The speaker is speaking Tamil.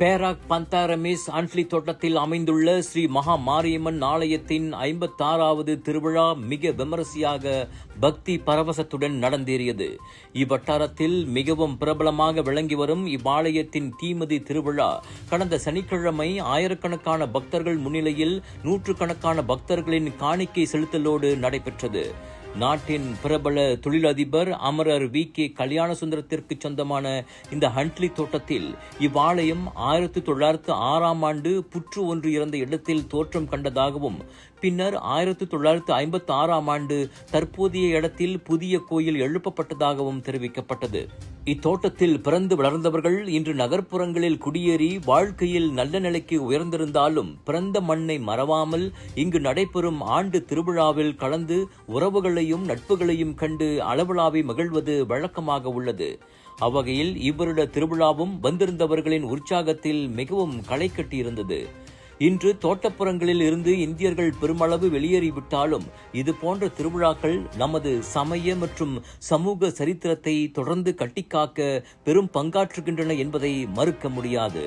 பேராக் பந்தாரமிஸ் அன்ட்லி தோட்டத்தில் அமைந்துள்ள ஸ்ரீ மகா மாரியம்மன் ஆலயத்தின் ஐம்பத்தாறாவது திருவிழா மிக விமரிசையாக பக்தி பரவசத்துடன் நடந்தேறியது. இவ்வட்டாரத்தில் மிகவும் பிரபலமாக விளங்கி வரும் இவ்வாலயத்தின் தீமதி திருவிழா. கடந்த சனிக்கிழமை ஆயிரக்கணக்கான பக்தர்கள் முன்னிலையில் நூற்றுக்கணக்கான பக்தர்களின் காணிக்கை செலுத்தலோடு நடைபெற்றது. நாட்டின் பிரபல தொழிலதிபர் அமரர் வி. கே. கல்யாண சுந்தரத்திற்கு சொந்தமான இந்த ஹண்ட்லி தோட்டத்தில் இவ்வாலயம் ஆயிரத்தி தொள்ளாயிரத்து ஆறாம் ஆண்டு புற்று ஒன்று இறந்த இடத்தில் தோற்றம் கண்டதாகவும் பின்னர் ஆயிரத்தி தொள்ளாயிரத்து ஐம்பத்தி ஆறாம் ஆண்டு தற்போதைய இடத்தில் புதிய கோயில் எழுப்பப்பட்டதாகவும் தெரிவிக்கப்பட்டது. இத்தோட்டத்தில் பிறந்து வளர்ந்தவர்கள் இன்று நகர்ப்புறங்களில் குடியேறி வாழ்க்கையில் நல்ல நிலைக்கு உயர்ந்திருந்தாலும் பிறந்த மண்ணை மறவாமல் இங்கு நடைபெறும் ஆண்டு திருவிழாவில் கலந்து உறவுகளையும் நட்புகளையும் கண்டு அளவலாவி மகிழ்வது வழக்கமாக உள்ளது. அவ்வகையில் இவ்வருட திருவிழாவும் வந்திருந்தவர்களின் உற்சாகத்தில் மிகவும் களை கட்டியிருந்தது. இன்று தோட்டப்புறங்களில் இருந்து இந்தியர்கள் பெருமளவு வெளியேறிவிட்டாலும் இது போன்ற திருவிழாக்கள் நமது சமய மற்றும் சமூக சரித்திரத்தை தொடர்ந்து கட்டிக்காக்க பெரும் பங்காற்றுகின்றன என்பதை மறுக்க முடியாது.